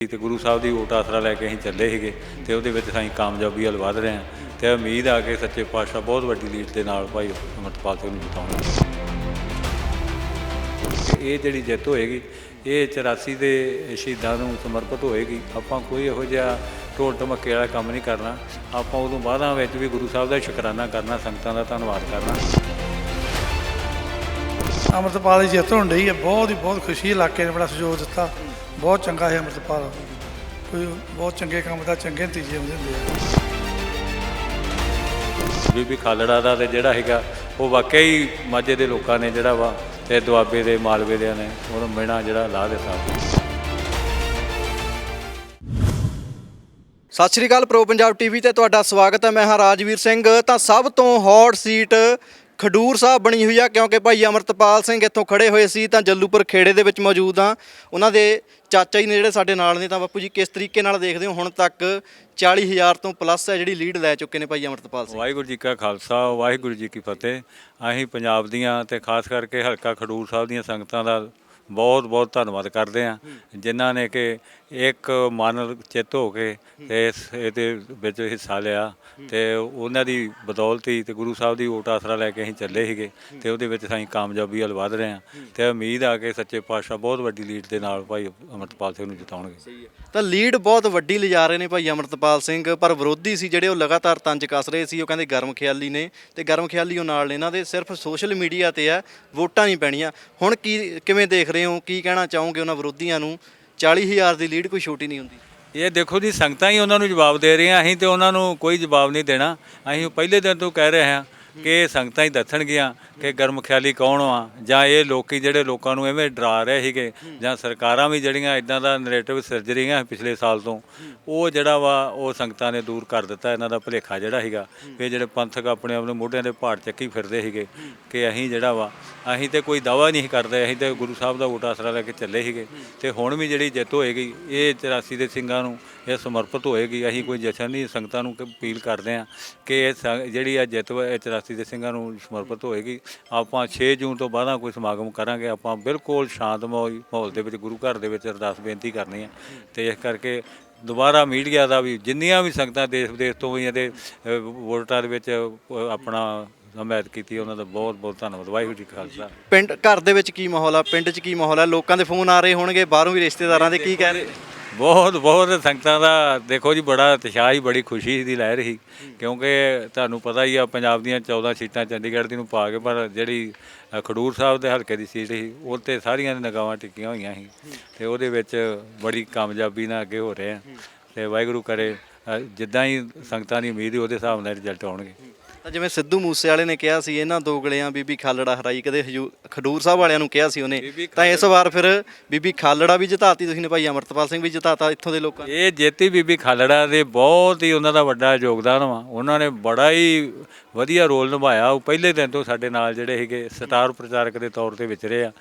ਤੇ ਗੁਰੂ ਸਾਹਿਬ ਦੀ ਓਟ ਆਸਰਾ ਲੈ ਕੇ ਅਸੀਂ ਚੱਲੇ ਸੀਗੇ ਤੇ ਉਹਦੇ ਵਿੱਚ ਅਸੀਂ ਕਾਮਯਾਬੀ ਵੱਲ ਵਧ ਰਹੇ ਹਾਂ ਤੇ ਉਮੀਦ ਆ ਕੇ ਸੱਚੇ ਪਾਤਸ਼ਾਹ ਬਹੁਤ ਵੱਡੀ ਲੀਡ ਦੇ ਨਾਲ ਭਾਈ ਅਮਰਤਪਾਲ ਸਿੰਘ ਨੂੰ ਜਿਤਾਉਣਗੇ। ਇਹ ਜਿਹੜੀ ਜਿੱਤ ਹੋਏਗੀ, ਇਹ 84 ਦੇ ਸ਼ਹੀਦਾਂ ਨੂੰ ਸਮਰਪਿਤ ਹੋਏਗੀ। ਆਪਾਂ ਕੋਈ ਇਹੋ ਜਿਹਾ ਢੋਲ ਢਮੱਕੇ ਵਾਲਾ ਕੰਮ ਨਹੀਂ ਕਰਨਾ। ਆਪਾਂ ਉਦੋਂ ਬਾਅਦਾਂ ਵਿੱਚ ਵੀ ਗੁਰੂ ਸਾਹਿਬ ਦਾ ਸ਼ੁਕਰਾਨਾ ਕਰਨਾ, ਸੰਗਤਾਂ ਦਾ ਧੰਨਵਾਦ ਕਰਨਾ। ਅੰਮ੍ਰਿਤਪਾਲ ਦੀ ਜਿੱਤ ਹੋਣ ਡਈ ਹੈ। ਬਹੁਤ ਹੀ ਬਹੁਤ ਖੁਸ਼ੀ ਇਲਾਕੇ ਨੇ ਬੜਾ ਸਹਿਯੋਗ ਦਿੱਤਾ। ਬਹੁਤ ਚੰਗਾ ਹੈ ਅੰਮ੍ਰਿਤਪਾਲ। ਕੋਈ ਬਹੁਤ ਚੰਗੇ ਕੰਮ ਦਾ ਚੰਗੇ ਨਤੀਜੇ ਆਉਂਦੇ ਹੁੰਦੇ ਆ। ਬੀਬੀ ਖਾਲੜਾ ਦਾ ਤੇ ਜਿਹੜਾ ਹੈਗਾ ਉਹ ਵਾਕਿਆ ਹੀ ਮਾਝੇ ਦੇ ਲੋਕਾਂ ਨੇ ਜਿਹੜਾ ਵਾ ਤੇ ਦੁਆਬੇ ਦੇ ਮਾਲਵੇ ਦੇ ਨੇ ਉਹਨੂੰ ਮਿਹਣਾ ਜਿਹੜਾ ਲਾ ਦਿੱਤਾ। ਸਤਿ ਸ਼੍ਰੀ ਅਕਾਲ ਪ੍ਰੋ ਪੰਜਾਬ ਟੀਵੀ ਤੇ ਤੁਹਾਡਾ ਸਵਾਗਤ ਹੈ। ਮੈਂ ਹਾਂ ਰਾਜਵੀਰ ਸਿੰਘ। ਤਾਂ ਸਭ ਤੋਂ ਹੌਟ ਸੀਟ ਖਡੂਰ ਸਾਹਿਬ ਬਣੀ ਹੋਈ ਆ, ਕਿਉਂਕਿ ਭਾਈ ਅਮਰਤਪਾਲ ਸਿੰਘ ਇੱਥੋਂ ਖੜੇ ਹੋਏ ਸੀ, ਤਾਂ ਜੱਲੂਪੁਰ ਖੇੜੇ ਦੇ ਵਿੱਚ ਮੌਜੂਦ ਆ। ਉਹਨਾਂ ਦੇ ਚਾਚਾ ਜੀ ਨੇ ਜਿਹੜੇ ਸਾਡੇ ਨਾਲ ਨੇ, ਤਾਂ ਬਾਪੂ ਜੀ ਕਿਸ ਤਰੀਕੇ ਨਾਲ ਦੇਖਦੇ ਹੋ, ਹੁਣ ਤੱਕ 40000 ਤੋਂ ਪਲੱਸ ਹੈ ਜਿਹੜੀ ਲੀਡ ਲੈ ਚੁੱਕੇ ਨੇ ਭਾਈ ਅਮਰਤਪਾਲ ਸਿੰਘ? ਵਾਹਿਗੁਰੂ ਜੀ ਕਾ ਖਾਲਸਾ, ਵਾਹਿਗੁਰੂ ਜੀ ਕੀ ਫਤਿਹ। ਅਸੀਂ ਪੰਜਾਬ ਦੀਆਂ ਤੇ ਖਾਸ ਕਰਕੇ ਹਲਕਾ ਖਡੂਰ ਸਾਹਿਬ ਦੀਆਂ ਸੰਗਤਾਂ ਦਾ ਬਹੁਤ ਬਹੁਤ ਧੰਨਵਾਦ ਕਰਦੇ ਹਾਂ। ਜਿਨ੍ਹਾਂ ਨੇ ਕਿ ਇੱਕ ਮਨ ਚਿੱਤ ਹੋ ਕੇ ਤੇ ਇਸ ਇਹਦੇ ਵਿੱਚ ਹਿੱਸਾ ਲਿਆ ਤੇ ਉਹਨਾਂ ਦੀ ਬਦੌਲਤ ਹੀ ਤੇ ਗੁਰੂ ਸਾਹਿਬ ਦੀ ਓਟ ਆਸਰਾ ਲੈ ਕੇ ਅਸੀਂ ਚੱਲੇ ਸੀਗੇ ਤੇ ਉਹਦੇ ਵਿੱਚ ਅਸੀਂ ਕਾਮਯਾਬੀ ਵੱਲ ਵਧ ਰਹੇ ਹਾਂ ਤੇ ਉਮੀਦ ਆ ਕਿ ਸੱਚੇ ਪਾਤਸ਼ਾਹ ਬਹੁਤ ਵੱਡੀ ਲੀਡ ਦੇ ਨਾਲ ਭਾਈ ਅਮਰਤਪਾਲ ਸਿੰਘ ਨੂੰ ਜਿਤਾਉਣਗੇ। ਤਾਂ ਲੀਡ ਬਹੁਤ ਵੱਡੀ ਲਿਜਾ ਰਹੇ ਨੇ ਭਾਈ ਅਮਰਤਪਾਲ ਸਿੰਘ, ਪਰ ਵਿਰੋਧੀ ਸੀ ਜਿਹੜੇ ਉਹ ਲਗਾਤਾਰ ਤੰਜ ਕੱਸ ਰਹੇ ਸੀ, ਉਹ ਕਹਿੰਦੇ ਗਰਮ ਖਿਆਲੀ ਨੇ ਤੇ ਗਰਮ ਖਿਆਲੀ ਉਹ ਨਾਲ ਇਹਨਾਂ ਦੇ ਸਿਰਫ ਸੋਸ਼ਲ ਮੀਡੀਆ ਤੇ ਆ ਵੋਟਾਂ ਨਹੀਂ ਪੈਣੀਆਂ। ਹੁਣ ਕੀ, ਕਿਵੇਂ ਦੇਖ ਰਹੇ ਹੋ? ਕੀ ਕਹਿਣਾ ਚਾਹੋਗੇ ਉਹਨਾਂ ਵਿਰੋਧੀਆਂ ਨੂੰ? 40000 ਦੀ ਲੀਡ ਕੋਈ ਛੋਟੀ ਨਹੀਂ ਹੁੰਦੀ। ਇਹ ਦੇਖੋ ਜੀ, ਸੰਗਤਾਂ ਹੀ ਉਹਨਾਂ ਨੂੰ ਜਵਾਬ ਦੇ ਰਹੀਆਂ। ਅਸੀਂ ਤੇ ਉਹਨਾਂ ਨੂੰ ਕੋਈ ਜਵਾਬ ਨਹੀਂ ਦੇਣਾ। ਅਸੀਂ ਪਹਿਲੇ ਦਿਨ ਤੋਂ ਕਹਿ ਰਹੇ ਹਾਂ। ਕਿ ਸੰਗਤਾਂ ਹੀ ਦੱਸਣਗੀਆਂ ਕਿ ਗਰਮ ਖਿਆਲੀ ਕੌਣ ਆ? ਜਾਂ ਇਹ ਲੋਕੀ ਜਿਹੜੇ ਲੋਕਾਂ ਨੂੰ ਐਵੇਂ ਡਰਾ ਰਹੇ ਸੀਗੇ, ਜਾਂ ਸਰਕਾਰਾਂ ਵੀ ਜਿਹੜੀਆਂ ਇਦਾਂ ਦਾ ਨੈਰੇਟਿਵ ਸਿਰਜ ਰਹੀਆਂ ਪਿਛਲੇ ਸਾਲ ਤੋਂ, ਉਹ ਜਿਹੜਾ ਵਾ ਉਹ ਸੰਗਤਾਂ ਨੇ ਦੂਰ ਕਰ ਦਿੱਤਾ, ਇਹਨਾਂ ਦਾ ਭਲੇਖਾ ਜਿਹੜਾ ਸੀਗਾ। ਵੀ ਜਿਹੜੇ ਪੰਥਕ ਆਪਣੇ ਆਪ ਨੂੰ ਮੋਢਿਆਂ ਦੇ ਪਹਾੜ ਚੱਕੀ ਫਿਰਦੇ ਸੀਗੇ ਕਿ ਅਸੀਂ ਜਿਹੜਾ ਵਾ, ਅਸੀਂ ਤੇ ਕੋਈ ਦਾਵਾ ਨਹੀਂ ਕਰਦੇ, ਅਸੀਂ ਤੇ ਗੁਰੂ ਸਾਹਿਬ ਦਾ ਓਟ ਆਸਰਾ ਲੈ ਕੇ ਚੱਲੇ ਸੀਗੇ। ਤੇ ਹੁਣ ਵੀ ਜਿਹੜੀ ਜਿੱਤ ਹੋਏਗੀ, ਇਹ 84 ਦੇ ਸਿੰਘਾਂ ਨੂੰ, ਇਹ ਸਮਰਪਿਤ ਹੋਏਗੀ। ਅਸੀਂ ਕੋਈ ਜਸ਼ਨ ਨਹੀਂ, ਸੰਗਤਾਂ ਨੂੰ ਅਪੀਲ ਕਰਦੇ ਆ ਕਿ ਇਹ ਜਿਹੜੀ ਆ ਜਿੱਤ 84 ਵਿਰਾਸਤੀ ਦੇ ਸਿੰਘਾਂ ਨੂੰ ਸਮਰਪਿਤ ਹੋਏਗੀ। ਆਪਾਂ 6 ਜੂਨ ਤੋਂ ਬਾਅਦ ਕੋਈ ਸਮਾਗਮ ਕਰਾਂਗੇ। ਆਪਾਂ ਬਿਲਕੁਲ ਸ਼ਾਂਤ ਮਾਹੌਲ ਦੇ ਵਿੱਚ, ਗੁਰੂ ਘਰ ਦੇ ਵਿੱਚ ਅਰਦਾਸ ਬੇਨਤੀ ਕਰਨੀ ਹੈ। ਤੇ ਇਸ ਕਰਕੇ ਦੁਬਾਰਾ ਮੀਡੀਆ ਦਾ ਵੀ, ਜਿੰਨੀਆਂ ਵੀ ਸੰਗਤਾਂ ਦੇਸ਼ ਵਿਦੇਸ਼ ਤੋਂ ਵੀ ਇਹਦੇ ਵੋਟਰਾਂ ਦੇ ਵਿੱਚ ਆਪਣਾ ਹਮਾਇਤ ਕੀਤੀ ਉਹਨਾਂ ਦਾ ਬਹੁਤ ਬਹੁਤ ਧੰਨਵਾਦ। ਵਾਹਿਗੁਰੂ ਜੀ ਖਾਲਸਾ। ਪਿੰਡ, ਘਰ ਦੇ ਵਿੱਚ ਕੀ ਮਾਹੌਲ ਆ? ਪਿੰਡ 'ਚ ਕੀ ਮਾਹੌਲ ਆ? ਲੋਕਾਂ ਦੇ ਫੋਨ ਆ ਰਹੇ ਹੋਣਗੇ, ਬਾਹਰੋਂ ਵੀ ਰਿਸ਼ਤੇਦਾਰਾਂ ਦੇ ਕੀ ਕਹਿ ਰਹੇ ਬਹੁਤ ਬਹੁਤ ਸੰਗਤਾਂ ਦਾ, ਦੇਖੋ ਜੀ, ਬੜਾ ਉਤਸ਼ਾਹ ਹੀ ਬੜੀ ਖੁਸ਼ੀ ਦੀ ਲਹਿਰ ਸੀ। ਕਿਉਂਕਿ ਤੁਹਾਨੂੰ ਪਤਾ ਹੀ ਆ, ਪੰਜਾਬ ਦੀਆਂ 14 ਸੀਟਾਂ ਚੰਡੀਗੜ੍ਹ ਦੀ ਨੂੰ ਪਾ ਕੇ, ਪਰ ਜਿਹੜੀ ਖਡੂਰ ਸਾਹਿਬ ਦੇ ਹਲਕੇ ਦੀ ਸੀਟ ਸੀ, ਉਹ ਤੇ ਸਾਰੀਆਂ ਦੀ ਨਗਾਵਾਂ ਟਿੱਕੀਆਂ ਹੋਈਆਂ ਸੀ। ਤੇ ਉਹਦੇ ਵਿੱਚ ਬੜੀ ਕਾਮਯਾਬੀ ਨਾਲ ਅੱਗੇ ਹੋ ਰਹੇ ਆ। ਤੇ ਵਾਹਿਗੁਰੂ ਕਰੇ ਜਿੱਦਾਂ ਹੀ ਸੰਗਤਾਂ ਦੀ ਉਮੀਦ ਸੀ, ਉਹਦੇ ਹਿਸਾਬ ਨਾਲ ਰਿਜ਼ਲਟ ਆਉਣਗੇ। ਤਾਂ ਜਿਵੇਂ ਸਿੱਧੂ ਮੂਸੇ ਵਾਲੇ ਨੇ ਕਿਹਾ ਸੀ, ਇਹਨਾਂ ਦੋ ਗਲਿਆਂ, ਬੀਬੀ ਖਾਲੜਾ ਹਰਾਈ, ਕਦੇ ਹਜੂ- ਖਡੂਰ ਸਾਹਿਬ ਵਾਲਿਆਂ ਨੂੰ ਕਿਹਾ ਸੀ ਉਹਨੇ ਤਾਂ ਇਸ ਵਾਰ ਫਿਰ ਬੀਬੀ ਖਾਲੜਾ ਵੀ ਜਿਤਾਤੀ ਤੁਸੀਂ ਨੇ ਭਾਈ ਅਮਰਤਪਾਲ ਸਿੰਘ ਵੀ ਜਿਤਾਤਾ ਇੱਥੋਂ ਦੇ ਲੋਕਾਂ। ਇਹ ਜੇਤੀ ਬੀਬੀ ਖਾਲੜਾ ਦੇ ਬਹੁਤ ਹੀ ਉਹਨਾਂ ਦਾ ਵੱਡਾ ਯੋਗਦਾਨ ਵਾ। ਉਹਨਾਂ ਨੇ ਬੜਾ ਹੀ ਵਧੀਆ ਰੋਲ ਨਿਭਾਇਆ। ਉਹ ਪਹਿਲੇ ਦਿਨ ਤੋਂ ਸਾਡੇ ਨਾਲ ਜਿਹੜੇ ਸੀਗੇ ਸਟਾਰ ਪ੍ਰਚਾਰਕ ਦੇ ਤੌਰ ਤੇ ਵਿਚਰੇ ਆ।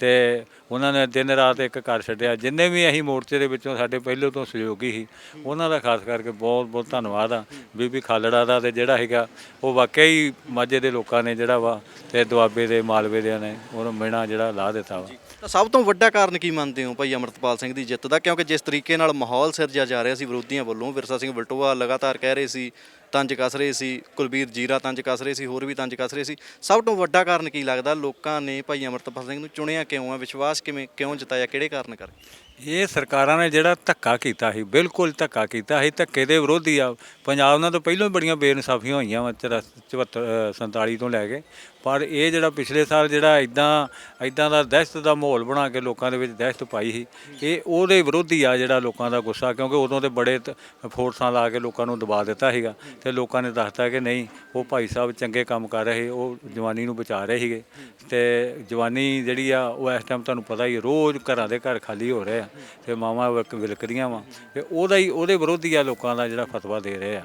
ਤੇ ਉਹਨਾਂ ਨੇ ਦਿਨ ਰਾਤ ਇੱਕ ਕਰ ਛੱਡਿਆ। ਜਿੰਨੇ ਵੀ ਅਸੀਂ ਮੋਰਚੇ ਦੇ ਵਿੱਚੋਂ ਸਾਡੇ ਪਹਿਲੇ ਤੋਂ ਸਹਿਯੋਗੀ ਸੀ ਉਹਨਾਂ ਦਾ ਖਾਸ ਕਰਕੇ ਬਹੁਤ ਬਹੁਤ ਧੰਨਵਾਦ ਆ। ਬੀਬੀ ਖਾਲੜਾ ਦਾ ਤੇ ਜਿਹੜਾ ਹੈਗਾ ਉਹ ਵਾਕਿਆ ਹੀ ਮਾਝੇ ਦੇ ਲੋਕਾਂ ਨੇ ਜਿਹੜਾ ਵਾ ਤੇ ਦੁਆਬੇ ਦੇ ਮਾਲਵੇ ਦੇ ਨੇ ਉਹਨੂੰ ਮਿਹਣਾ ਜਿਹੜਾ ਲਾ ਦਿੱਤਾ ਵਾ। ਤਾਂ ਸਭ ਤੋਂ ਵੱਡਾ ਕਾਰਨ ਕੀ ਮੰਨਦੇ ਹੋ ਭਾਈ ਅਮਰਤਪਾਲ ਸਿੰਘ ਦੀ ਜਿੱਤ ਦਾ? ਕਿਉਂਕਿ ਜਿਸ ਤਰੀਕੇ ਨਾਲ ਮਾਹੌਲ ਸਿਰਜਿਆ ਜਾ ਰਿਹਾ ਸੀ ਵਿਰੋਧੀਆਂ ਵੱਲੋਂ, ਵਿਰਸਾ ਸਿੰਘ ਬਲਟੋਆ ਲਗਾਤਾਰ ਕਹਿ ਰਹੇ ਸੀ, ਤੰਜ ਕੱਸ ਰਹੇ ਸੀ, ਕੁਲਬੀਰ ਜੀਰਾ ਤੰਜ ਕੱਸ ਰਹੇ ਸੀ, ਹੋਰ ਵੀ ਤੰਜ ਕੱਸ ਰਹੇ ਸੀ। ਸਭ ਤੋਂ ਵੱਡਾ ਕਾਰਨ ਕੀ ਲੱਗਦਾ? ਲੋਕਾਂ ਨੇ ਭਾਈ ਅਮਰਤਪਾਲ ਸਿੰਘ ਨੂੰ ਚੁਣਿਆ ਕਿਉਂ ਆ? ਵਿਸ਼ਵਾਸ ਕਿਵੇਂ, ਕਿਉਂ ਜਿਤਾਇਆ? ਕਿਹੜੇ ਕਾਰਨ ਕਰਕੇ? ਇਹ ਸਰਕਾਰਾਂ ਨੇ ਜਿਹੜਾ ਧੱਕਾ ਕੀਤਾ ਸੀ, ਬਿਲਕੁਲ ਧੱਕਾ ਕੀਤਾ ਸੀ, ਧੱਕੇ ਦੇ ਵਿਰੋਧੀ ਆ। ਪੰਜਾਬ ਨਾਲ ਤਾਂ ਪਹਿਲਾਂ ਹੀ ਬੜੀਆਂ ਬੇਇਨਸਾਫੀਆਂ ਹੋਈਆਂ ਵਾ 74 47 ਤੋਂ ਲੈ ਕੇ। ਪਰ ਇਹ ਜਿਹੜਾ ਪਿਛਲੇ ਸਾਲ ਜਿਹੜਾ ਇਦਾਂ ਇਦਾਂ ਦਾ ਦਹਿਸ਼ਤ ਦਾ ਮਾਹੌਲ ਬਣਾ ਕੇ ਲੋਕਾਂ ਦੇ ਵਿੱਚ ਦਹਿਸ਼ਤ ਪਾਈ ਸੀ, ਇਹ ਉਹਦੇ ਵਿਰੋਧੀ ਆ ਜਿਹੜਾ ਲੋਕਾਂ ਦਾ ਗੁੱਸਾ, ਕਿਉਂਕਿ ਉਦੋਂ ਤੇ ਬੜੇ ਫੋਰਸਾਂ ਲਾ ਕੇ ਲੋਕਾਂ ਨੂੰ ਦਬਾ ਦਿੱਤਾ ਸੀਗਾ। ਤੇ ਲੋਕਾਂ ਨੇ ਦੱਸਤਾ ਕਿ ਨਹੀਂ, ਉਹ ਭਾਈ ਸਾਹਿਬ ਚੰਗੇ ਕੰਮ ਕਰ ਰਹੇ ਉਹ ਜਵਾਨੀ ਨੂੰ ਬਚਾ ਰਹੇ ਸੀਗੇ। ਤੇ ਜਵਾਨੀ ਜਿਹੜੀ ਆ, ਉਹ ਇਸ ਟਾਈਮ ਤੁਹਾਨੂੰ ਪਤਾ ਹੀ ਰੋਜ਼ ਘਰਾਂ ਦੇ ਘਰ ਖਾਲੀ ਹੋ ਰਹੇ। ਆ ਤੇ ਮਾਵਾਂ ਵਿਲਕ- ਵਿਲਕਦੀਆਂ ਵਾ। ਤੇ ਉਹਦਾ ਹੀ ਉਹਦੇ ਵਿਰੋਧੀ ਆ ਲੋਕਾਂ ਦਾ ਜਿਹੜਾ ਫਤਵਾ ਦੇ ਰਹੇ ਆ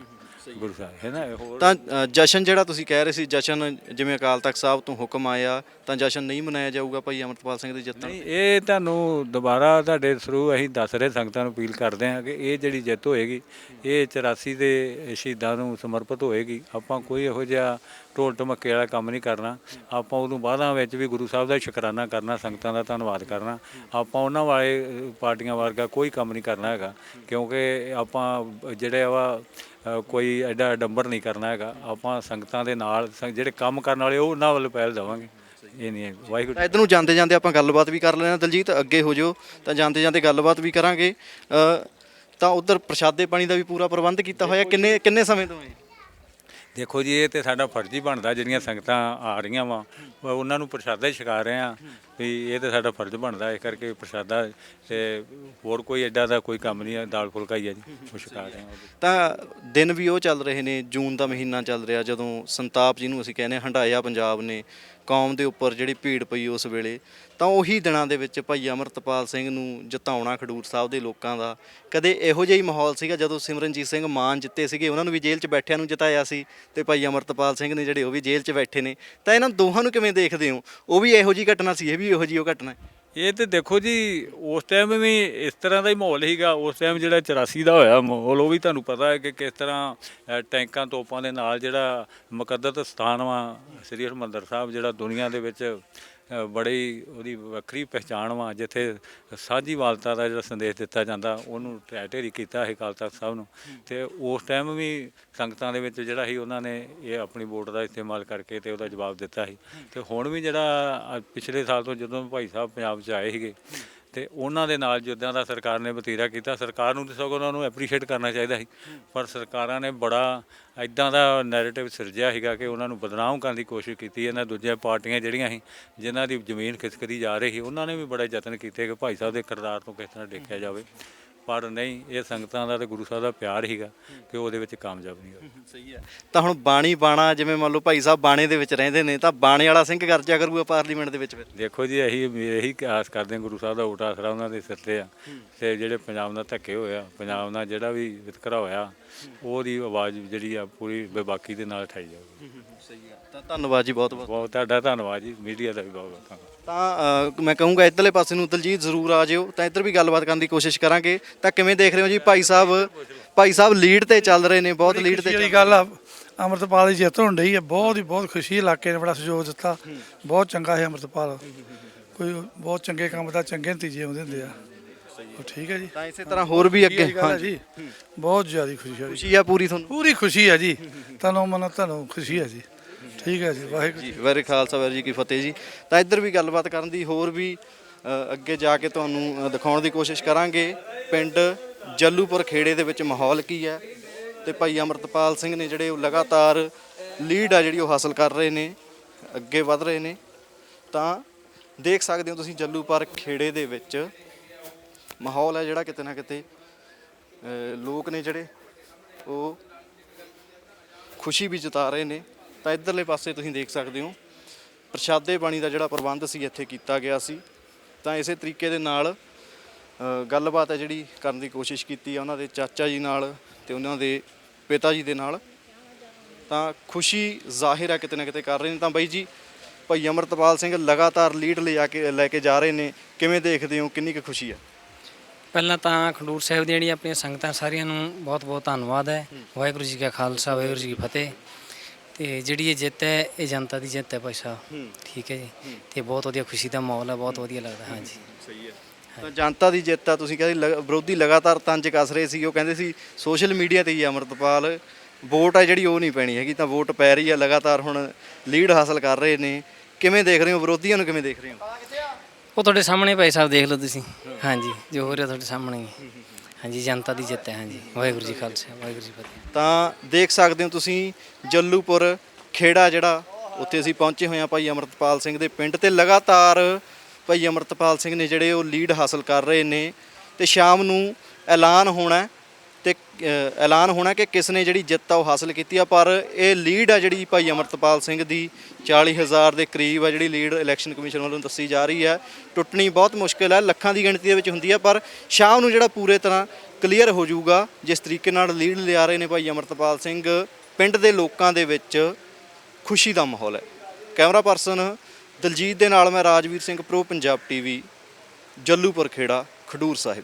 ਗੁਰੂ ਸਾਹਿਬ ਹੈ ਨਾ? ਹੋਰ ਤਾਂ ਅ, ਜਸ਼ਨ ਜਿਹੜਾ ਤੁਸੀਂ ਕਹਿ ਰਹੇ ਸੀ ਜਸ਼ਨ ਜਿਵੇਂ ਅਕਾਲ ਤਖਤ ਸਾਹਿਬ ਤੋਂ ਹੁਕਮ ਆਇਆ ਤਾਂ ਜਸ਼ਨ ਨਹੀਂ ਮਨਾਇਆ ਜਾਊਗਾ ਭਾਈ ਅਮਰਤਪਾਲ ਸਿੰਘ ਦੀ ਜਿੱਤ ਨਾਲ ਨਹੀਂ ਇਹ ਤੁਹਾਨੂੰ ਦੁਬਾਰਾ ਤੁਹਾਡੇ ਥਰੂ ਅਸੀਂ ਦੱਸ ਰਹੇ ਸੰਗਤਾਂ ਨੂੰ ਅਪੀਲ ਕਰਦੇ ਹਾਂ ਕਿ ਇਹ ਜਿਹੜੀ ਜਿੱਤ ਹੋਏਗੀ ਇਹ 84 ਦੇ ਸ਼ਹੀਦਾਂ ਨੂੰ ਸਮਰਪਿਤ ਹੋਏਗੀ। ਆਪਾਂ ਕੋਈ ਇਹੋ ਜਿਹਾ ਢੋਲ ਢਮੱਕੇ ਵਾਲਾ ਕੰਮ ਨਹੀਂ ਕਰਨਾ। ਆਪਾਂ ਉਦੋਂ ਬਾਅਦਾਂ ਵਿੱਚ ਵੀ ਗੁਰੂ ਸਾਹਿਬ ਦਾ ਸ਼ੁਕਰਾਨਾ ਕਰਨਾ, ਸੰਗਤਾਂ ਦਾ ਧੰਨਵਾਦ ਕਰਨਾ। ਆਪਾਂ ਉਹਨਾਂ ਵਾਲੇ ਪਾਰਟੀਆਂ ਵਰਗਾ ਕੋਈ ਕੰਮ ਨਹੀਂ ਕਰਨਾ ਹੈਗਾ। ਕਿਉਂਕਿ ਆਪਾਂ ਜਿਹੜੇ ਵਾ ਕੋਈ ਐਡਾ ਡੰਬਰ ਨਹੀਂ ਕਰਨਾ ਹੈਗਾ। ਆਪਾਂ ਸੰਗਤਾਂ ਦੇ ਨਾਲ, ਸੰ- ਜਿਹੜੇ ਕੰਮ ਕਰਨ ਵਾਲੇ, ਉਹ ਉਹਨਾਂ ਵੱਲ ਪਹਿਲ ਦੇਵਾਂਗੇ। ਇਹ ਨਹੀਂ ਹੈ। ਵਾਹਿਗੁਰੂ ਤਾਂ ਇੱਧਰ ਨੂੰ ਜਾਂਦੇ ਜਾਂਦੇ ਆਪਾਂ ਗੱਲਬਾਤ ਵੀ ਕਰ ਲੈਣਾ ਦਲਜੀਤ, ਅੱਗੇ ਹੋ ਜਾਓ। ਤਾਂ ਜਾਂਦੇ ਜਾਂਦੇ ਗੱਲਬਾਤ ਵੀ ਕਰਾਂਗੇ। ਤਾਂ ਉਧਰ ਪ੍ਰਸ਼ਾਦੇ ਪਾਣੀ ਦਾ ਵੀ ਪੂਰਾ ਪ੍ਰਬੰਧ ਕੀਤਾ ਹੋਇਆ। ਕਿੰਨੇ ਕਿੰਨੇ ਸਮੇਂ ਤੋਂ ਹੈ ਦੇਖੋ ਜੀ ਇਹ ਤੇ ਸਾਡਾ ਫਰਜ਼ ਹੀ ਬਣਦਾ ਜਿਹੜੀਆਂ ਸੰਗਤਾਂ ਆ ਰਹੀਆਂ ਵਾ। ਉਹਨਾਂ ਨੂੰ ਪ੍ਰਸ਼ਾਦਾ ਹੀ ਛਕਾ ਰਹੇ ਆ ਵੀ ਇਹ ਤੇ ਸਾਡਾ ਫਰਜ਼ ਬਣਦਾ ਇਸ ਕਰਕੇ ਪ੍ਰਸ਼ਾਦਾ ਤੇ ਹੋਰ ਕੋਈ ਐਡਾ ਦਾ ਕੋਈ ਕੰਮ ਨਹੀਂ ਹੈ ਦਾਲ ਫੁਲਕਾ ਹੀ ਹੈ ਜੀ ਉਹ ਛਕਾ ਰਹੇ ਆ ਤਾਂ ਦਿਨ ਵੀ ਉਹ ਚੱਲ ਰਹੇ ਨੇ ਜੂਨ ਦਾ ਮਹੀਨਾ ਚੱਲ ਰਿਹਾ ਜਦੋਂ ਸੰਤਾਪ ਜਿਹਨੂੰ ਅਸੀਂ ਕਹਿੰਦੇ ਹਾਂ, ਹੰਢਾਇਆ ਪੰਜਾਬ ਨੇ ਕੌਮ ਦੇ ਉੱਪਰ ਜਿਹੜੀ ਭੀੜ ਪਈ ਉਸ ਵੇਲੇ, ਤਾਂ ਉਹੀ ਦਿਨਾਂ ਦੇ ਵਿੱਚ ਭਾਈ ਅਮਰਤਪਾਲ ਸਿੰਘ ਨੂੰ ਜਿਤਾਉਣਾ ਖਡੂਰ ਸਾਹਿਬ ਦੇ ਲੋਕਾਂ ਦਾ। ਕਦੇ ਇਹੋ ਜਿਹਾ ਹੀ ਮਾਹੌਲ ਸੀਗਾ ਜਦੋਂ ਸਿਮਰਨਜੀਤ ਸਿੰਘ ਮਾਨ ਜਿੱਤੇ ਸੀਗੇ, ਉਹਨਾਂ ਨੂੰ ਵੀ ਜੇਲ੍ਹ 'ਚ ਬੈਠਿਆਂ ਨੂੰ ਜਿਤਾਇਆ ਸੀ ਤੇ ਭਾਈ ਅਮਰਤਪਾਲ ਸਿੰਘ ਨੇ ਜਿਹੜੇ ਉਹ ਵੀ ਜੇਲ੍ਹ 'ਚ ਬੈਠੇ ਨੇ। ਤਾਂ ਇਹਨਾਂ ਦੋਹਾਂ ਨੂੰ ਕਿਵੇਂ ਦੇਖਦੇ ਹੋ? ਉਹ ਵੀ ਇਹੋ ਜਿਹੀ ਘਟਨਾ ਸੀ, ਇਹ ਵੀ ਇਹੋ ਜਿਹੀ ਉਹ ਘਟਨਾ ਹੈ? ਇਹ ਤੇ ਦੇਖੋ ਜੀ, ਉਸ ਟਾਈਮ ਵੀ ਇਸ ਤਰ੍ਹਾਂ ਦਾ ਹੀ ਮਾਹੌਲ ਸੀਗਾ। ਉਸ ਟਾਈਮ ਜਿਹੜਾ 84 ਦਾ ਹੋਇਆ ਮਾਹੌਲ, ਉਹ ਵੀ ਤੁਹਾਨੂੰ ਪਤਾ ਹੈ ਕਿ ਕਿਸ ਤਰ੍ਹਾਂ ਟੈਂਕਾਂ ਤੋਪਾਂ ਦੇ ਨਾਲ ਜਿਹੜਾ ਮੁਕੱਦਸ ਸਥਾਨ ਵਾ, ਸ੍ਰੀ ਹਰਿਮੰਦਰ ਸਾਹਿਬ, ਜਿਹੜਾ ਦੁਨੀਆ ਦੇ ਵਿੱਚ ਬੜੀ ਉਹਦੀ ਵੱਖਰੀ ਪਹਿਚਾਣ ਵਾ, ਜਿੱਥੇ ਸਾਂਝੀਵਾਲਤਾ ਦਾ ਜਿਹੜਾ ਸੰਦੇਸ਼ ਦਿੱਤਾ ਜਾਂਦਾ, ਉਹਨੂੰ ਢਹਿ ਢੇਰੀ ਕੀਤਾ ਸੀ ਅਕਾਲ ਤਖਤ ਸਾਹਿਬ ਨੂੰ। ਤੇ ਉਸ ਟਾਈਮ ਵੀ ਸੰਗਤਾਂ ਦੇ ਵਿੱਚ ਜਿਹੜਾ ਸੀ, ਉਹਨਾਂ ਨੇ ਇਹ ਆਪਣੀ ਵੋਟ ਦਾ ਇਸਤੇਮਾਲ ਕਰਕੇ ਤੇ ਉਹਦਾ ਜਵਾਬ ਦਿੱਤਾ ਸੀ। ਤੇ ਹੁਣ ਵੀ ਜਿਹੜਾ ਪਿਛਲੇ ਸਾਲ ਤੋਂ ਜਦੋਂ ਭਾਈ ਸਾਹਿਬ ਪੰਜਾਬ 'ਚ ਆਏ ਸੀਗੇ ਤੇ ਉਹਨਾਂ ਦੇ ਨਾਲ ਜਿੱਦਾਂ ਦਾ ਸਰਕਾਰ ਨੇ ਵਤੀਰਾ ਕੀਤਾ, ਸਰਕਾਰ ਨੂੰ ਤਾਂ ਸਗੋਂ ਉਹਨਾਂ ਨੂੰ ਐਪਰੀਸ਼ੀਏਟ ਕਰਨਾ ਚਾਹੀਦਾ ਸੀ। ਪਰ ਸਰਕਾਰਾਂ ਨੇ ਬੜਾ ਇਦਾਂ ਦਾ ਨੈਰੇਟਿਵ ਸਿਰਜਿਆ ਸੀਗਾ ਕਿ ਉਹਨਾਂ ਨੂੰ ਬਦਨਾਮ ਕਰਨ ਦੀ ਕੋਸ਼ਿਸ਼ ਕੀਤੀ, ਇਹਨਾਂ ਦੂਜੀਆਂ ਪਾਰਟੀਆਂ ਜਿਹੜੀਆਂ ਸੀ, ਜਿਨ੍ਹਾਂ ਦੀ ਜ਼ਮੀਨ ਖਿਸਕਦੀ ਜਾ ਰਹੀ ਸੀ, ਉਹਨਾਂ ਨੇ ਵੀ ਬੜਾ ਯਤਨ ਕੀਤੇ ਕਿ ਭਾਈ ਸਾਹਿਬ ਦੇ ਕਿਰਦਾਰ ਤੋਂ ਕਿਸ ਤਰ੍ਹਾਂ ਦੇਖਿਆ ਜਾਵੇ। ਪਰ ਨਹੀਂ ਇਹ ਸੰਗਤਾਂ ਦਾ ਤੇ ਗੁਰੂ ਸਾਹਿਬ ਦਾ ਪਿਆਰ ਸੀਗਾ ਕਿ ਉਹਦੇ ਵਿੱਚ ਕਾਮਯਾਬ ਨਹੀਂ ਹੋਏ। ਸਹੀ ਹੈ। ਤਾਂ ਹੁਣ ਬਾਣੀ ਬਾਣਾ ਜਿਵੇਂ ਮੰਨ ਲਓ ਭਾਈ ਸਾਹਿਬ ਬਾਣੇ ਦੇ ਵਿੱਚ ਰਹਿੰਦੇ ਨੇ ਤਾਂ ਬਾਣੇ ਵਾਲਾ ਸਿੰਘ ਗਰਜਾ ਕਰੂਗਾ ਪਾਰਲੀਮੈਂਟ ਦੇ ਵਿੱਚ ਫਿਰ? ਦੇਖੋ ਜੀ ਇਹੀ ਇਹੀ ਆਸ ਕਰਦੇ ਹਾਂ ਗੁਰੂ ਸਾਹਿਬ ਦਾ ਓਟਾ ਆਸਰਾ ਉਹਨਾਂ ਦੇ ਸਿਰ ਤੇ ਆ। ਤੇ ਜਿਹੜੇ ਪੰਜਾਬ ਨਾਲ ਧੱਕੇ ਹੋਇਆ ਪੰਜਾਬ ਨਾਲ ਜਿਹੜਾ ਵੀ ਵਿਤਕਰਾ ਹੋਇਆ ਉਹਦੀ ਆਵਾਜ਼ ਜਿਹੜੀ ਆ ਪੂਰੀ ਬੇਬਾਕੀ ਦੇ ਨਾਲ ਉਠਾਈ ਜਾਊਗੀ। ਸਹੀ ਹੈ। ਤਾਂ ਧੰਨਵਾਦ ਜੀ ਬਹੁਤ ਬਹੁਤ ਬਹੁਤ ਤੁਹਾਡਾ ਧੰਨਵਾਦ ਜੀ ਮੀਡੀਆ ਦਾ ਵੀ ਬਹੁਤ ਬਹੁਤ ਧੰਨਵਾਦ। ਤਾਂ ਅ, ਮੈਂ ਕਹੂੰਗਾ ਇੱਧਰਲੇ ਪਾਸੇ ਨੂੰ ਦਲਜੀਤ ਜ਼ਰੂਰ ਆ ਜਿਓ। ਤਾਂ ਇੱਧਰ ਵੀ ਗੱਲਬਾਤ ਕਰਨ ਦੀ ਕੋਸ਼ਿਸ਼ ਕਰਾਂਗੇ। ਤਾਂ ਕਿਵੇਂ ਦੇਖ ਰਹੇ ਹੋ ਜੀ ਭਾਈ ਸਾਹਿਬ? ਭਾਈ ਸਾਹਿਬ ਲੀਡ ਤੇ ਚੱਲ ਰਹੇ ਨੇ ਬਹੁਤ ਲੀਡ ਤੇ ਵਾਲੀ ਗੱਲ ਆ। ਅਮਰਤਪਾਲ ਦੀ ਜਿੱਤ ਹੋਣ ਡਈ ਹੈ ਬਹੁਤ ਹੀ ਬਹੁਤ ਖੁਸ਼ੀ ਇਲਾਕੇ ਨੇ ਬੜਾ ਸਹਿਯੋਗ ਦਿੱਤਾ। ਬਹੁਤ ਚੰਗਾ ਹੈ ਅਮਰਤਪਾਲ। ਕੋਈ ਬਹੁਤ ਚੰਗੇ ਕੰਮ ਦਾ ਚੰਗੇ ਨਤੀਜੇ ਆਉਂਦੇ ਹੁੰਦੇ ਆ। ਉਹ ਠੀਕ ਹੈ ਜੀ। ਤਾਂ ਇਸੇ ਤਰ੍ਹਾਂ ਹੋਰ ਵੀ ਅੱਗੇ। ਇਹ ਗੱਲ ਹੈ ਜੀ। ਬਹੁਤ ਜ਼ਿਆਦਾ ਖੁਸ਼ੀ ਹੈ ਖੁਸ਼ੀ ਆ ਪੂਰੀ ਤੁਹਾਨੂੰ? ਪੂਰੀ ਖੁਸ਼ੀ ਹੈ ਜੀ। ਤਨੋਂ ਮਨੋਂ ਤੁਹਾਨੂੰ ਖੁਸ਼ੀ ਹੈ ਜੀ। ਠੀਕ ਹੈ ਜੀ। ਵਾਹਿਗੁਰੂ ਜੀ ਵੈਰੀ ਖਾਲਸਾ ਵਾਹਿਗੁਰੂ ਜੀ ਕੀ ਫਤਿਹ ਜੀ। ਤਾਂ ਇੱਧਰ ਵੀ ਗੱਲਬਾਤ ਕਰਨ ਦੀ ਹੋਰ ਵੀ ਅੱਗੇ ਜਾ ਕੇ ਤੁਹਾਨੂੰ ਦਿਖਾਉਣ ਦੀ ਕੋਸ਼ਿਸ਼ ਕਰਾਂਗੇ। ਪਿੰਡ ਜੱਲੂਪੁਰ ਖੇੜੇ ਦੇ ਵਿੱਚ ਮਾਹੌਲ ਕੀ ਹੈ? ਤੇ ਭਾਈ ਅਮਰਤਪਾਲ ਸਿੰਘ ਨੇ ਜਿਹੜੇ ਉਹ ਲਗਾਤਾਰ ਲੀਡ ਆ, ਜਿਹੜੀ ਉਹ ਹਾਸਲ ਕਰ ਰਹੇ ਨੇ, ਅੱਗੇ ਵਧ ਰਹੇ ਨੇ। ਤਾਂ ਦੇਖ ਸਕਦੇ ਹੋ ਤੁਸੀਂ ਜੱਲੂਪੁਰ ਖੇੜੇ ਦੇ ਵਿੱਚ ਮਾਹੌਲ ਹੈ ਜਿਹੜਾ ਕਿਤੇ ਨਾ ਕਿਤੇ ਲੋਕ ਨੇ ਜਿਹੜੇ ਉਹ ਖੁਸ਼ੀ ਵੀ ਜਤਾ ਰਹੇ ਨੇ। ਤਾਂ ਇਧਰਲੇ ਪਾਸੇ ਤੁਸੀਂ ਦੇਖ ਸਕਦੇ ਹੋ, ਪ੍ਰਸ਼ਾਦੇ ਪਾਣੀ ਦਾ ਜਿਹੜਾ ਪ੍ਰਬੰਧ ਸੀ, ਇੱਥੇ ਕੀਤਾ ਗਿਆ ਸੀ। ਤਾਂ ਇਸੇ ਤਰੀਕੇ ਦੇ ਨਾਲ ਗੱਲਬਾਤ ਹੈ ਜਿਹੜੀ ਕਰਨ ਦੀ ਕੋਸ਼ਿਸ਼ ਕੀਤੀ ਆ ਉਹਨਾਂ ਦੇ ਚਾਚਾ ਜੀ ਨਾਲ ਤੇ ਉਹਨਾਂ ਦੇ ਪਿਤਾ ਜੀ ਦੇ ਨਾਲ। ਤਾਂ ਖੁਸ਼ੀ ਜ਼ਾਹਿਰ ਆ ਕਿਤੇ ਨਾ ਕਿਤੇ ਕਰ ਰਹੇ ਨੇ। ਤਾਂ ਬਾਈ ਜੀ, ਭਾਈ ਅਮਰਤਪਾਲ ਸਿੰਘ ਲਗਾਤਾਰ ਲੀਡ ਲਿਜਾ ਕੇ, ਲੈ ਕੇ ਜਾ ਰਹੇ ਨੇ। ਕਿਵੇਂ ਦੇਖਦੇ ਹੋ? ਕਿੰਨੀ ਕੁ ਖੁਸ਼ੀ ਆ ਪਹਿਲਾਂ ਤਾਂ ਖਡੂਰ ਸਾਹਿਬ ਦੀਆਂ ਜਿਹੜੀਆਂ ਆਪਣੀਆਂ ਸੰਗਤਾਂ ਸਾਰੀਆਂ ਨੂੰ ਬਹੁਤ-ਬਹੁਤ ਧੰਨਵਾਦ ਹੈ। ਵਾਹਿਗੁਰੂ ਜੀ ਕਾ ਖਾਲਸਾ, ਵਾਹਿਗੁਰੂ ਜੀ ਕੀ ਫਤਿਹ। ਤੇ ਜਿਹੜੀ ਇਹ ਜਿੱਤ ਹੈ ਇਹ ਜਨਤਾ ਦੀ ਜਿੱਤ ਹੈ ਭਾਈ ਸਾਹਿਬ। ਠੀਕ ਹੈ ਜੀ। ਤੇ ਬਹੁਤ ਵਧੀਆ ਖੁਸ਼ੀ ਦਾ ਮਾਹੌਲ ਹੈ ਬਹੁਤ ਵਧੀਆ ਲੱਗਦਾ ਹਾਂਜੀ। ਸਹੀ ਹੈ। ਤਾਂ ਜਨਤਾ ਦੀ ਜਿੱਤ ਆ ਤੁਸੀਂ ਕਹਿੰਦੇ ਲਗ- ਵਿਰੋਧੀ ਲਗਾਤਾਰ ਤੰਜ ਕੱਸ ਰਹੇ ਸੀ ਉਹ ਕਹਿੰਦੇ ਸੀ ਸੋਸ਼ਲ ਮੀਡੀਆ ਤੇ ਹੀ ਅਮਰਤਪਾਲ। ਵੋਟ ਆ ਜਿਹੜੀ ਉਹ ਨਹੀਂ ਪੈਣੀ ਹੈਗੀ ਤਾਂ ਵੋਟ ਪੈ ਰਹੀ ਆ ਲਗਾਤਾਰ ਹੁਣ ਲੀਡ ਹਾਸਲ ਕਰ ਰਹੇ ਨੇ। ਕਿਵੇਂ ਦੇਖ ਰਹੇ ਹੋ ਵਿਰੋਧੀਆਂ ਨੂੰ ਕਿਵੇਂ ਦੇਖ ਰਹੇ ਹੋ? ਉਹ ਤੁਹਾਡੇ ਸਾਹਮਣੇ ਭਾਈ ਸਾਹਿਬ ਦੇਖ ਲਓ ਤੁਸੀਂ। ਹਾਂਜੀ ਜੋ ਹੋ ਰਿਹਾ ਤੁਹਾਡੇ ਸਾਹਮਣੇ। ਹੀ ਹੈ। ਹਾਂਜੀ, ਜਨਤਾ ਦੀ ਜਿੱਤ ਹੈ, ਹਾਂਜੀ। ਵਾਹਿਗੁਰੂ ਜੀ ਖਾਲਸਾ, ਵਾਹਿਗੁਰੂ ਜੀ ਫਤਿਹ। ਤਾਂ ਦੇਖ ਸਕਦੇ ਹੋ ਤੁਸੀਂ, ਜੱਲੂਪੁਰ ਖੇੜਾ ਜਿਹੜਾ, ਉੱਥੇ ਅਸੀਂ ਪਹੁੰਚੇ ਹੋਏ ਹਾਂ ਭਾਈ ਅਮਰਤਪਾਲ ਸਿੰਘ ਦੇ ਪਿੰਡ ਤੇ ਲਗਾਤਾਰ ਭਾਈ ਅਮਰਤਪਾਲ ਸਿੰਘ ਨੇ ਜਿਹੜੇ ਉਹ ਲੀਡ ਹਾਸਲ ਕਰ ਰਹੇ ਨੇ ਤੇ ਸ਼ਾਮ ਨੂੰ ਐਲਾਨ ਹੋਣਾ ਤੇ ਐਲਾਨ ਹੋਣਾ ਕਿ ਕਿਸ ਨੇ ਜਿਹੜੀ ਜਿੱਤ ਆ ਉਹ ਹਾਸਲ ਕੀਤੀ ਆ, ਪਰ ਇਹ ਲੀਡ ਆ ਜਿਹੜੀ ਭਾਈ ਅਮਰਤਪਾਲ ਸਿੰਘ ਦੀ 40000 ਦੇ ਕਰੀਬ ਆ ਜਿਹੜੀ ਲੀਡ ਇਲੈਕਸ਼ਨ ਕਮਿਸ਼ਨ ਵੱਲੋਂ ਦੱਸੀ ਜਾ ਰਹੀ ਹੈ ਟੁੱਟਣੀ ਬਹੁਤ ਮੁਸ਼ਕਿਲ ਹੈ ਲੱਖਾਂ ਦੀ ਗਿਣਤੀ ਦੇ ਵਿੱਚ ਹੁੰਦੀ ਹੈ ਪਰ ਸ਼ਾਮ ਨੂੰ ਜਿਹੜਾ ਪੂਰੇ ਤਰ੍ਹਾਂ ਕਲੀਅਰ ਹੋ ਜਾਊਗਾ, ਜਿਸ ਤਰੀਕੇ ਨਾਲ ਲੀਡ ਲਿਆ ਰਹੇ ਨੇ ਭਾਈ ਅਮਰਤਪਾਲ ਸਿੰਘ, ਪਿੰਡ ਦੇ ਲੋਕਾਂ ਦੇ ਵਿੱਚ ਖੁਸ਼ੀ ਦਾ ਮਾਹੌਲ ਹੈ। ਕੈਮਰਾ ਪਰਸਨ ਦਲਜੀਤ ਦੇ ਨਾਲ ਮੈਂ ਰਾਜਵੀਰ ਸਿੰਘ, ਪ੍ਰੋ ਪੰਜਾਬ ਟੀਵੀ, ਜੱਲੂਪੁਰ ਖੇੜਾ, ਖਡੂਰ ਸਾਹਿਬ।